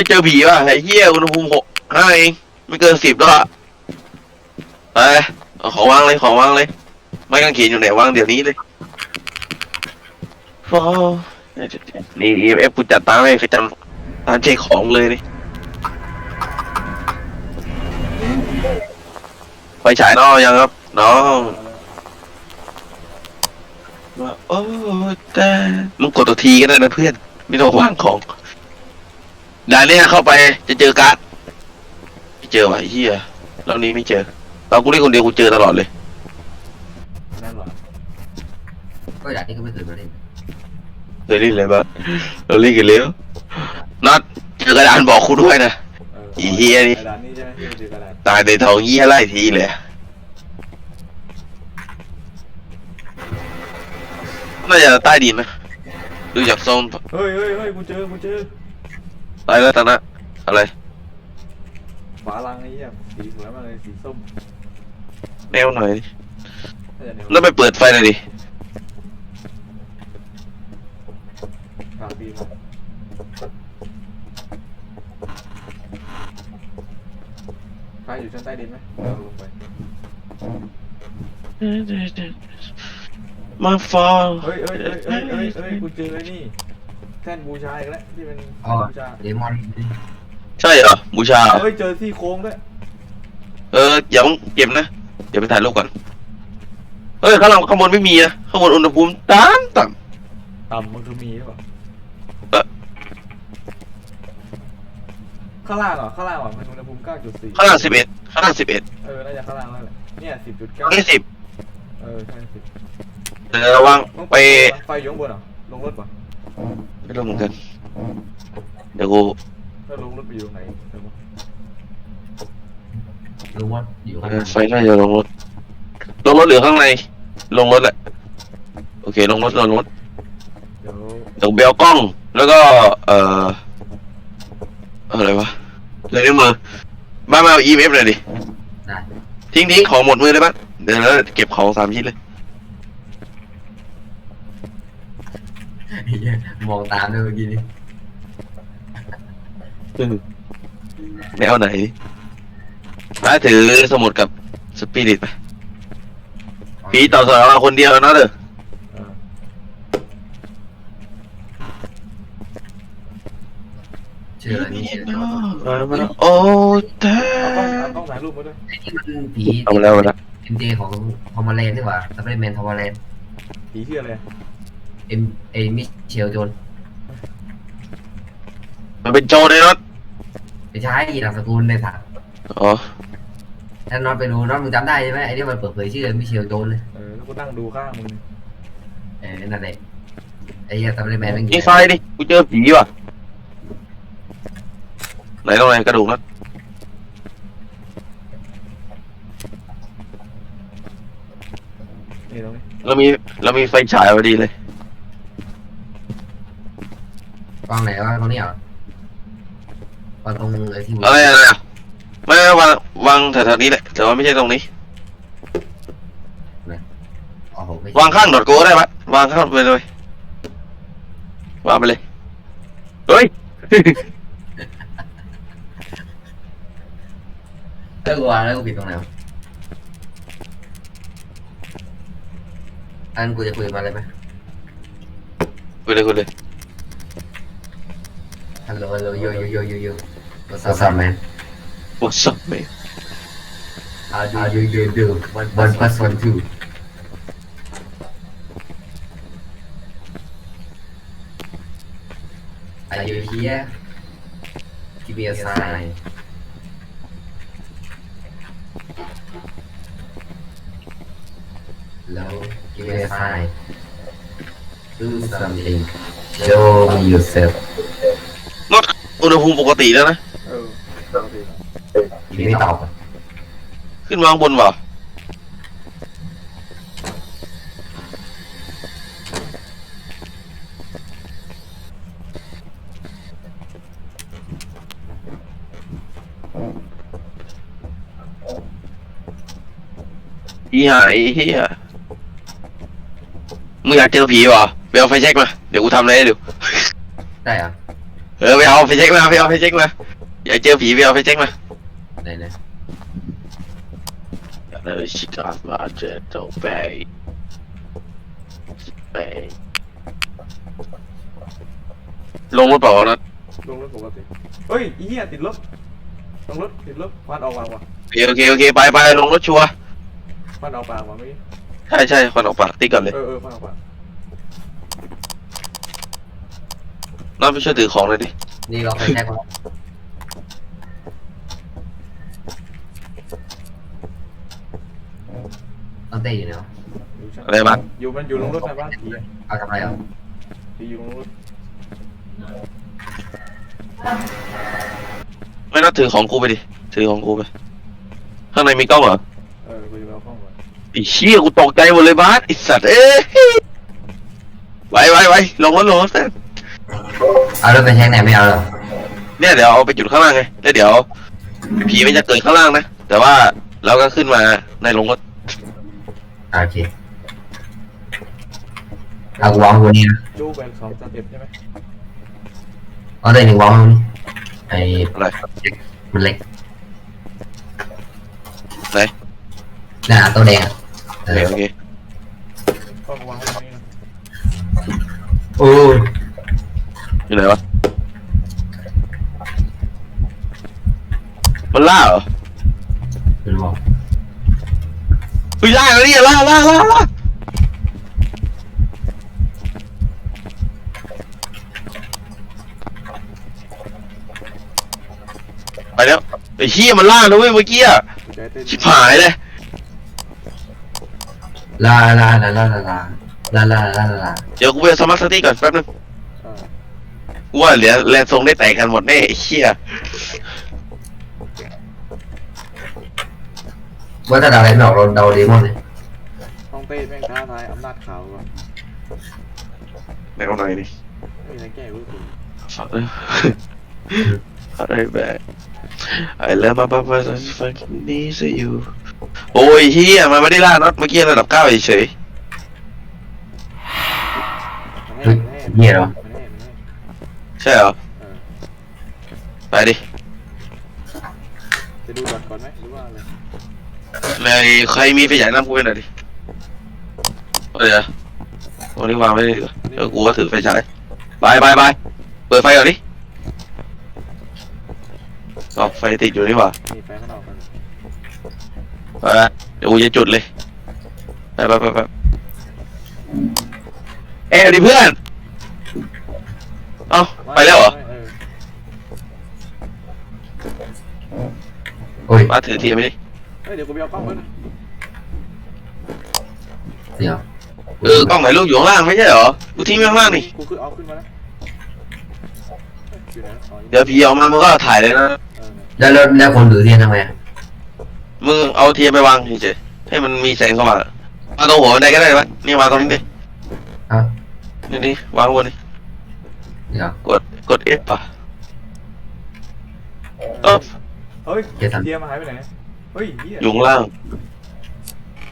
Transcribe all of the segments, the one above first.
ยเจอผีว่ะไอ้เหี้ยอุณหภูมิหกห้าเองไม่เกินสิบแล้วอะไปเอาของวางเลยของวางเลย ไม่กางเขนอยู่ไหนวางเดี๋ยวนี้เลยฟอนี่ EMF กูจัดตามให้คือจำตามเช็คของเลยนี่ไฟฉายน้องยังครับน้องว่าโอ้แต่มึงกดตัวทีก็ได้นะเพื่อน ไม่ต้องวางของ ด่านเนี้ยเข้าไปจะเจอการ์ดไม่เจอว่ะไอ้เฮียรอบนี้ไม่เจอตอนกูเล่นคนเดียวกูเจอตลอดเลย นั่นเหรอก็อย่างนี้ก็ไม่เคยมาเล่นเคยเล่นเลยปะเราเล่นกันแล้วนัดเจอกระดานบอกคุณด้วยนะเอออีเหี้ยนี่ กระดานนี่ใช่ไหมที่มันถือกระดาษตายในทองยี่ไล่ทีเลยน่าจะใต้ดินนะดูจากทรงเฮ้ยเฮ้ยเฮ้ยกูเจอกูเจอ ตายแล้วตอนนั้นอะไรฝาลังไอ้เหี้ยสีสวยมากเลยสีส้มแนวหน่อยดิน่าจะแนวแล้วไปเปิดไฟหน่อยดิกลางปีมาใครอยู่ชั้นใต้ดินไหมเดี๋ยวลงไปมาฟอลเฮ้ยเฮ้ยเฮ้ยเฮ้ยเฮ้ยเฮ้ยกูเจอไอ้นี่ แท่นบูชาอีกแล้วที่เป็นอ๋อบูชาเดมอนใช่เหรอบูชาเหรอเฮ้ยเจอที่โค้งด้วยเอออย่าเพิ่งเก็บนะเดี๋ยวไปถ่ายรูปก่อนเฮ้ยข้างล่างข้างบนไม่มีนะข้างบนอุณหภูมิต่ำต่ต่ำมันคือมีหรือเปล่าำเออข้างล่างเหรอข้างล่างเหรอมันอุณหภูมิ9.4ข้างล่างสิบเอ็ดข้างล่างสิบเอ็ดเออน่าจะข้างล่างแล้วแหละเนี่ย10.9ข้างนี้สิบเออใช่สิเดี๋ยวระวังต้องไปไฟอยู่ข้างบนเหรอลงรถป่ะ ไม่รู้เหมือนกัน เดี๋ยวกูถ้าลงรถไปอยู่ตรงไหนเดี๋ยววะรู้ว่าอยู่เอข้างอในไฟน่าจะลงรถ ลงรถหรือข้างใน ลงรถแหละ โอเค ลงรถลงรถ เดี๋ยวเดี๋ยวเบลกล้อง แล้วก็ เอ่อ อะไรวะอะไรในมือบ้านมาเอา EMF หน่อยดิ ได้ทิ้งทิ้งของหมดมือได้ปะเดี๋ยวแล้วเก็บของสามชิ้นเลย เหี้ยมองตามด้วยเมื่อกี้นี่แนวไหนถ้าถือสมุดกับสปิริตไปผีต่อสารเราคนเดียวนะเด้อเออชื่ออะไรนี่ชื่ออะไรวะโอ้แต่เอากล้องเอากล้องถ่ายรูปมาด้วยไอ้ที่มันผีเอามาแล้วเอามาแล้วเอ็มเจของทอมมาแลนด์ดีกว่าซัปเปอร์แมนทอมมาแลนด์ผีชื่ออะไร เอ็มเอมิเชลโจนมันเป็นโจรเลยน็อตไม่ใช่นามสกุลในสัตว์อ๋อถ้าน็อตไปดูน็อตมึงจำได้ใช่ไหมไอ้ที่มันเปิดเผยชื่อมิเชลโจนเลยเออแล้วกูนั่งดูข้างมึงเออนั่นแหละไอ้เหี้ยซัปเปอร์แมนมันยิงไฟดิกูเจอผีว่ะไหนตรงไหนกระดูกนะนี่ตรงนี้เรามีเรามีไฟฉายพอดีเลย วางไหนวะตรงนี้เหรอวางตรงไอ้ที่อะไรอะไรอะไม่ไม่วางวางแถวๆนี้แหละแต่ว่าไม่ใช่ตรงนี้ โอ้โหไม่วางข้างดอดโก้ได้ปะวางข้างไปเลยวางไปเลยเฮ้ยถ้ากูวางแล้วกูปิดตรงไหนวะอันกูจะคุยกับมันเลยไหมไปเลยไปเลย ฮัลโหลฮัลโหลโยโยโยโยโย What's up man What's up man How do you do do one one plus one two Are you here Give me a sign Hello Give me a sign Do something Show me yourself น อุณหภูมิปกติแล้วนะ เออปกติทีไม่ตอบขึ้นวางบนว่ะผีหายเฮียมึงอยากเจอผีวะไปเอาไฟแช็กมา เดี๋ยวกูทำอะไรให้ดู ได้เหรอ เออไปเอาไปเช็คมาไปเอาไปเช็คมาอย่าเจอผีไปเอาไปเช็คมาไหนนะเออชิคามาเจอโตไปไปลงรถเปล่าวะนะลงรถปกติเฮ้ยอีเหี้ยติดลบลงรถติดลบควันออกปากว่ะโอเคโอเคโอเคไปไปลงรถชัวร์ควันออกปากว่ะเมื่อกี้ใช่ใช่ควันออกปากตีก่อนเลย เออเออควันออกปาก น้องไปช่วยถือของเลยดิ นี่เราไปแช็คก่อนต้องเต้อยู่เนาะอยู่ชั้นอะไรบ้าง อยู่มันอยู่ลงรถในบ้านผีเอาทำไรอะผีอยู่ลงรถไม่ต้องถือของกูไปดิ ถือของกูไป ข้างในมีกล้องเหรอเออกูจะไปเอากล้องก่อนไอ้เชี่ยกูตกใจหมดเลยบาสไอ้สัตว์เอ้ยไว้ไว้ไว้ลงรถลงรถเต้น เอารถไปแช็คไหนไม่เอาหรอเนี่ยเดี๋ยวเอาไปจุดข้างล่างไงแล้วเดี๋ยวผีมันจะเกิดข้างล่างนะ แต่ว่าเราก็ขึ้นมาในลงรถโอเคเอาวางบนนี้นะจู้เป็นสองสเต็ปใช่ไหมเอาได้หนึ่งวางบนนี้ไอ้อะไรมันเล็กไหนน่ะตัวแดงอะเอโอเคอกล้องวางไว้ตรงนี้นะโอ้ย อยู่ไหนวะมันล่าเหรอเป็นวางเฮ้ยล่าแล้วเนี่ยล่าล่าล่าล่าไปแล้วไอ้เฮียมันล่าแล้วเว้ยเมื่อกี้อะใจเต้นชิบหายเลยลาลาลาลาลาลาลาลาลาลาเดี๋ยวกูไปสมัครสติก่อนแป๊บนึงเออ กูว่าเหลือแลนทรงได้แตกกันหมดแน่ไอ้เชี่ยว่าถ้าเราอะไรไม่ออกเราเดาเดมอนเลยต้องเต้แม่งท้าทายอำนาจขาวก่อนไหนเอาหน่อยดิไม่มีอะไรแก้กูคุณอะไรแบบ I love my papa so fucking needs you โอ้ยเฮียมันไม่ได้ล่าน็อตเมื่อกี้ระดับเก้าเฉย มันเฮ้ยแน่เหี้ยเหรอ มันแน่มันแน่ ๆ ใช่เหรอเออไปดิ จะดูบอลก่อนไหมหรือว่าอะไรเลยใครมีไฟฉายน้ำกูไปหน่อยดิเอาเดี๋ยวตรงนี้วางไว้ดิเดี๋ยวกูก็ถือไฟฉายไปไปไปเปิดไฟก่อนดิอ๋อไฟติดอยู่นี่หว่านี่แฟนข้างนอกกันไปละเดี๋ยวกูจะจุดเลย ไปไปไปไปเอ้ยดิเพื่อน เอ้าไปแล้วเหรอเออโอ้ยมาถือทีมไปดิเฮ้ยเดี๋ยวกูไปเอากล้องไว้นะเดี๋ยวเออกล้องถ่ายรูปอยู่ข้างล่างไม่ใช่เหรอ กูทิ้งไว้ข้างล่างนี่ กูคือเอาขึ้นมาแล้วอยู่ไหนอ๋ออยู่เดี๋ยวผีออกมามึงก็ถ่ายเลยนะ เออแล้วแล้วแล้วคนถือเทียนทำไมอะมึงเอาเทียนไปวางเฉยๆให้มันมีแสงเข้ามามาตรงหัวบันไดก็ได้ปะนี่วางตรงนี้ดิอะนี่นี่วางบนนี่ เดี๋ยว กดกด F ป่ะเออเฮ้ยเดี๋ยวทำเทียมมาหายไปไหน เฮ้ยเหี้ยอยู่ข้างล่าง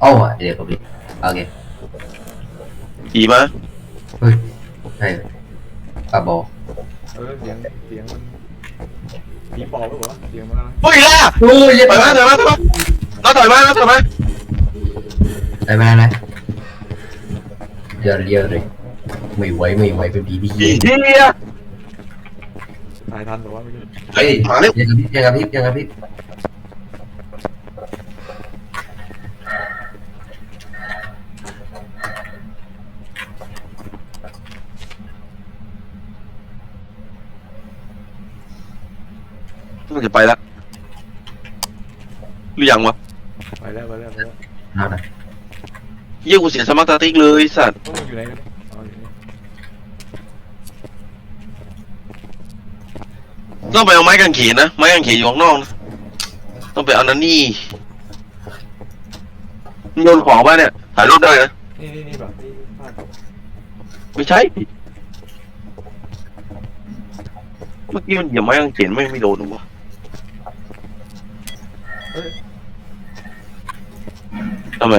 โอ้ยเดี๋ยวก็พี่โอเคผีมาเฮ้ยใช่ปลาบอเออเสียงเสียงมันผีปอบหรือเปล่าเสียงมันกำลังเฮ้ยล่าโอ้ยถอยมาถอยมาถอยมาน้าถอยมาน้าถอยมาได้ไหมนะเดี๋ยวเดี๋ยวเลย ไม่ไหวไม่ไหวเป็นผีที่ผีเหี้ยเฮียถ่ายทันแต่ว่าไม่รู้เฮ้ยมาเร็วยังกระพริบยังกระพริบยังกระพริบมันจะไปละหรือยังวะไปแล้วไปแล้วไปแล้วเอาหน่อยเยี่ยกูเสียสมาร์ทติ๊กเลยไอ้สัตว์พวกมึงอยู่ไหนกันอ๋ออยู่นี่ ต้องไปเอาไม้กางเขนนะ ไม้กางเขนอยู่ข้างนอกนะ ต้องไปเอานั่นนี่โยนของป่ะเนี่ยถ่ายรูปได้นะ นี่นี่นี่แบบนี่พลาดไม่ใช่ เมื่อกี้มันเหยียบไม้กางเขนไม่ไม่โดนหรอวะเฮ้ยทำไม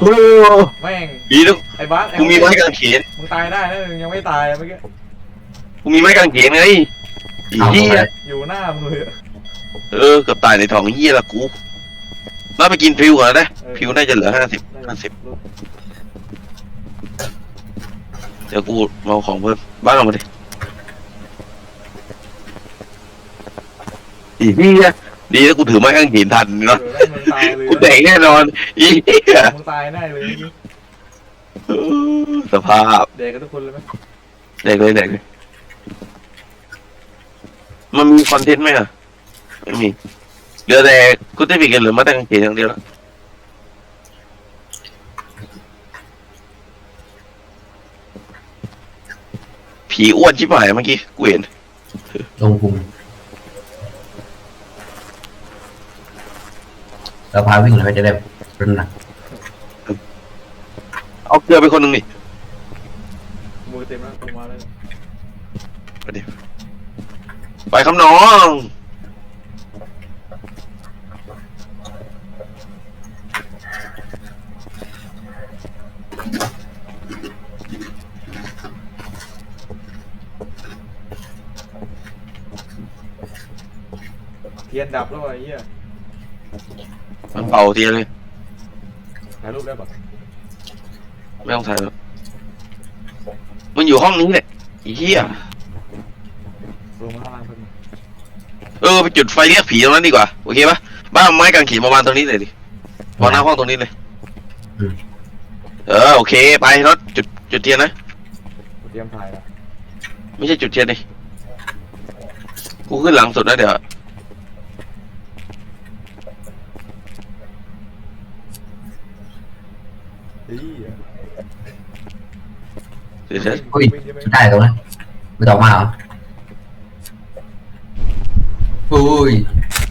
โอ้แม่ง ดีนะไอ้บ้าสกูมีไม้กางเขนมึงตายได้นะมึงยังไม่ตายเมื่อกี้ กูมีไม้กางเขนไงไอ้เอาเหี้เข้ายไปอยู่หน้ามึงเลยอะเออเกือบตายในท้องเหี้ยละกูแล้วไปกินฟิวก่อนนะเออฟิวน่าจะเหลือห้าสิบได้ห้าสิบลดเดี๋ยวกูเอาของเพิ่มบ้านเรามาดิอีเหี้ยดีแล้วกูถือไม้กางเขนทันเอเนาะอแล้วมึงตายเลยกูแดงแน่นอนอีเหี้ยมึงตายแน่เลยเมื่อกี้เออสภาพ เด็กกันทุกคนเลยไหม แดกเลยแดกเลย มันมีคอนเทนต์ไหมอะไม่มีเหลือแต่กูได้ปีกันเหลือมาแต่กางเขนอย่างเดียวแล้วผีอ้วนชิบหายเมื่อกี้กูเห็นลงพุงเราพาวิ่งเลยจะได้เป็นหนักเอาเกลือไปคนหนึ่งนี่มือเต็มแล้วตรงมาเลยไปดิ ไปครับน้องเทียนดับแล้วว่ะไอ้เหี้ยมันเป่าเทียนเลย ถ่ายรูปได้ปะไม่ต้องถ่ายแล้วมันอยู่ห้องนี้แหละไอ้เหี้ย ลงมาข้างล่างเพิ่ม เออไปจุดไฟเรียกผีตรงนั้นดีกว่าโอเคปะบ้านเอาไม้กางเขนมาวางตรงนี้เลยดิวางหน้าห้องตรงนี้เลยเออโอเค ไปรถจุดจุดเทียนนะกูเตรียมถ่ายแล้วไม่ใช่จุดเทียนดิกูขึ้นหลังสุดนะเดี๋ยว เฮ้ยเดี๋ยวเดี๋ยว อุ้ยได้ตรงนั้นไม่ต้องมาเหรอ อุ้ย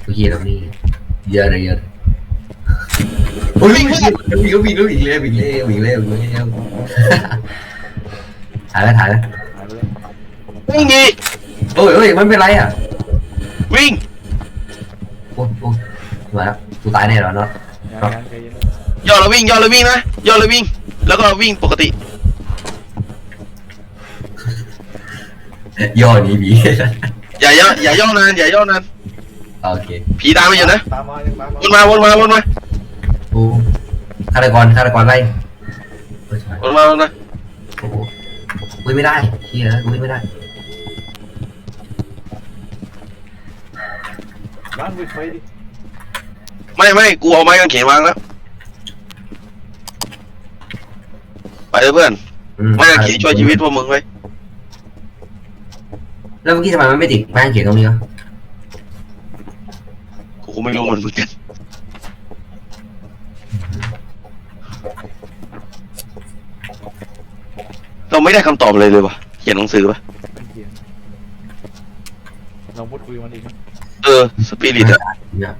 โอเคตรงนี้เยอะเลยเยอะเลยโอ้ยวิ่งวิ่งวิ่งวิ่งวิ่งเร็ววิ่งเร็ววิ่งเร็ววิ่งเร็วถ่ายแล้วถ่ายแล้วถ่ายไปเลยวิ่งดิโอ้ยโอ้ยมันเป็นไรอะ วิ่งโอ้ยโอ้ยมาแล้วกูตายแน่นอนเนาะงานงานใจเย็นย่อแล้ววิ่งย่อแล้ววิ่งนะย่อแล้ววิ่ง แล้วก็วิ่งปกติ ย่อหนี้ผี อย่าย่ออย่าย่อนานอย่าย่อนานโอเคผีตามไปอยู่นะตามมายังตามมาวนมาวนมาวนมาโอ้ฆาตกรฆาตกรไล่เฮ้ยวนมาวนมาโอ้โหวิ่งไม่ได้เฮียวิ่งไม่ได้บ้านปิดไฟดิไม่ไม่กูเอาไม้กางเขนวางแล้วไปเลยเพื่อนอืมไม้กางเขนช่วยชีวิตพวกมึงไว้ แล้วเมื่อกี้ทำไมมันไม่ติดแป้งเขียนตรงนี้วะกูก็ไม่รู้มันเหมือนกันเราไม่ได้คำตอบเลยเลยวะเขียนหนังสือปะไม่เขียนลองพูดคุยกับมันอีกมั้ยเออสปิริตอะเนี่ย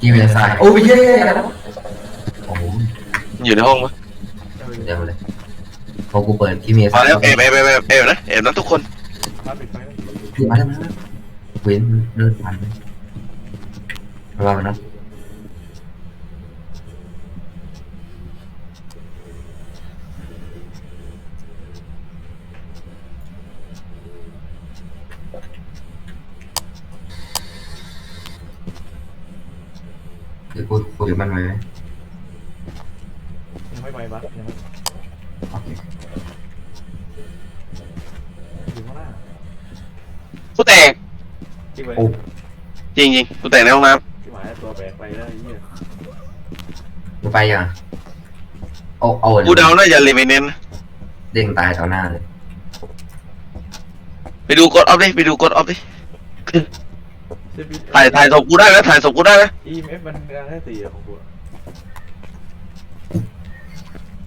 กีเวนสายโอ้ยเย้โอ้โหอยู่ในห้องปะเออเดี๋ยวมาเลยพ อกูเปิดกีเวนมาแล้วแอบแอบแอบแอบแอบนะแอบนะทุกคนบ้านปิดไฟแล้วมาแล้วมาแล้วเว้นเดินผ่านไประวังนะ จริงจริงกูแตกในห้องน้ที่หมายตัวแบกไปแล้วไอ้เหี้ยกูไปยังเอาเอาำกูเดาน่าจะเลเวนเนนเด้งตายต่อหน้าเลย ไปดูกดออฟดิไปดูกดออฟดิเซบิถ่ายถ่ายศพกูได้นะถ่ายศพกูได้นะ EMF มันงานแค่สี่อะของกูอะ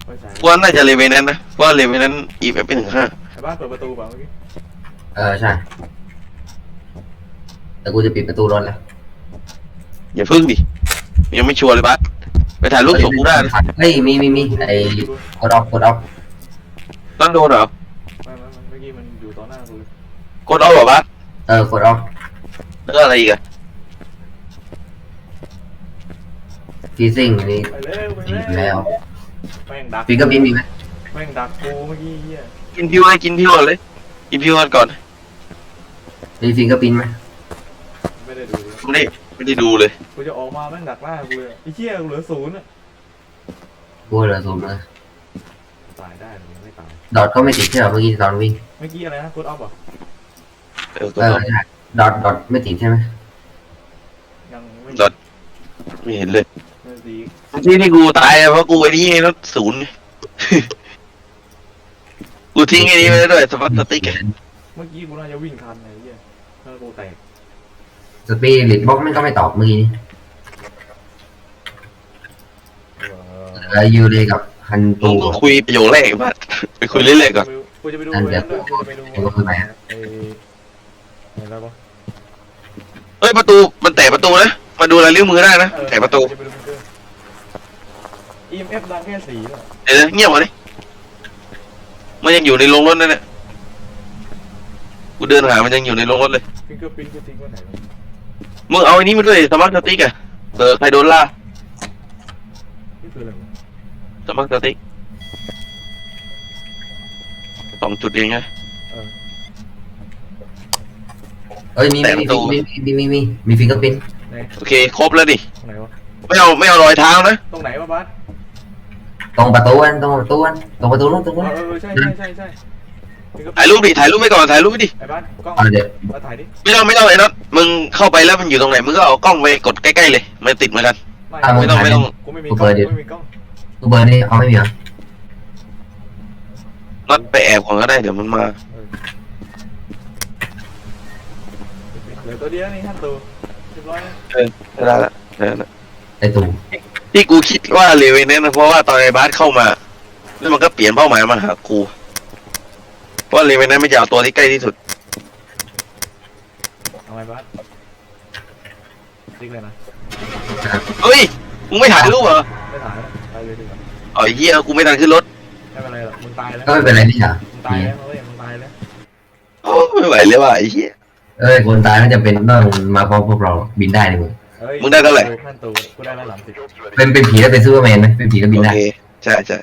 ไฟฉายกูว่าน่าจะเลเวนเนนนะเพราะว่าเลเวนเนนอีฟเป็นถึงห้าไอ้บ้านเปิดประตูเปล่าเมื่อกี้เออใช่ แต่กูจะปิดประตูรถแล้วอย่าพึ่งดิ ยังไม่ชัวร์เลยบัสไปถ่ายรูปศพกูได้นะเฮ้ยมีมีมีไอ้กดออฟกดออฟต้องโดนเหรอไม่ไม่ไม่เมื่อกี้มันอยู่ต่อหน้ากูเลยกดออฟเหรอบัสเออกดออฟแล้วก็อะไรอีกอะทฟีซิ่งอันนี้ไปเร็วไปอีเร็กแล้วแม่งดักฟิงเกอร์พินมีไหมแม่งดักกูเมื่อกี้เฮียกินพิวให้กินพิวก่อนเลยกินพิวก่อนก่อนมีฟิงเกอร์พินไหม ไม่ได้ดูเลยไม่ได้ไม่ได้ดูเลยกูจะออกมาแม่งดักหน้ากูเลยไอ้เหี้ยกูเหลือศูนย์อะกูเหลือศูนย์เลยตายได้หรือไม่ตาย ดอทก็ไม่ติดใช่ไหมเมื่อกี้ตอนวิ่งเมื่อกี้อะไรนะกดออฟเหรอเออก็เออใช่ดอทดอทไม่ติดใช่ไหมยังไม่ดอทไม่เห็นเลยไม่ดีที่ที่กูตายอะเพราะกูไอ้นี่ไงรถศูนย์ไงกูทิ้งไอ้นี้ไปแล้วด้วยสมาร์ทสติ๊กอะเมื่อกี้กูน่าจะวิ่งทันไอ้เหี้ยแล้วกูแตก สปีริตบ็อกมันก็ไม่ตอบเมื่อกี้นี้เออแล้วยูเลยกับฮันมึตูงก็คุยประโยคแรกมาไปคุยเรื่อยๆก่อนกูจะไปดูเลยด้วยกูจะไปดูเดี๋ยวก็คือไหนอะไอ้อะไรวะเฮ้ยประตูมันแตะประตูนะมาดูอะไรเลี้ยวมือได้นะเออแตะประตูจไปดูมันด้วย EMF ดังแค่สี่เหรอเดี๋ยวนะเงียบมาดิมันยังอยู่ในโรงรถนั่นแหละกูเดินหามันยังอยู่ในโรงรถเลย ฟิงเกอร์พิ้นกูทิ้งไว้ไหนวะ มึงเอาไอ้นี้มาด้วยสมาร์ทสติ๊กอะเออใครโดนล่านี่คืออะไรวะสมาร์ทสติ๊กสองจุดเองไง เออเอ้ยมีแต่มีประตูมีมีมีมีมีฟิงเกอร์พินไหนโอเค ครบแล้วดิ ตรงไหนวะไม่เอาไม่เอารอยเท้านะ ตรงไหนวะบัสตรงประตูอันตรงประตูอันตรงประตูนู้นตรงเอนู้นอเออใช่ใช่ใช่ใช่ Fingerprint ถ่ายรูปดิถ่ายรูปไปก่อนถ่ายรูปไปดิไอ้บัสกล้องเอาเดี๋ยวมาถ่ายดิไม่ต้องไม่ต้องไอ้น็อตมึงเข้าไปแล้วมันอยู่ตรงไหนมึงก็เอากล้องไปกดใกล้ๆเลยมันติดเหมือนกันไม่ไม่ต้องไม่ต้องกูไม่มีกล้องกูไม่มีกล้องกูเบอร์นี่เขาไม่มีเหรอน็อตไปแอบก่อนก็ได้เดี๋ยวมันมาเหลือตัวเดียวนี่ท่านตัวเรียบร้อยนะได้ละได้ละไอตูที่กูคิดว่าเลเวนเนี่ยนะเพราะว่าตอนไอ้บาสเข้ามา แล้วมันก็เปลี่ยนเป้าหมายมาหากู เพราะเลเวนนั้นไม่จะเอาตัวที่ใกล้ที่สุด เอาไงบัสติ๊กเลยนะ เฮ้ย มึงไม่ถ่ายรูปเหรอไม่ถ่ายแล้วไปเลยดีกว่าอ๋อไอ้เหี้ยกูไม่ทันขึ้นรถไม่เป็นไรหรอกมึงตายแล้ว ก็ไม่เป็นไรนี่เหรอมึงตายแล้วเฮ้ยมึงตายแล้ว โอ้ไม่ไหวเลยว่ะไอ้เหี้ย เอ้ยคนตายไม่จำเป็นต้องมาพร้อมพวกเราบินได้เลยมึงเฮ้ยมึงได้เท่าไหร่ท่านตัวกูได้แล้วหลังสิบ เป็นเป็นผีแล้วเป็นซูเปอร์แมนไหมเป็นผีแล้วบินโอได้ เค ใช่ใช่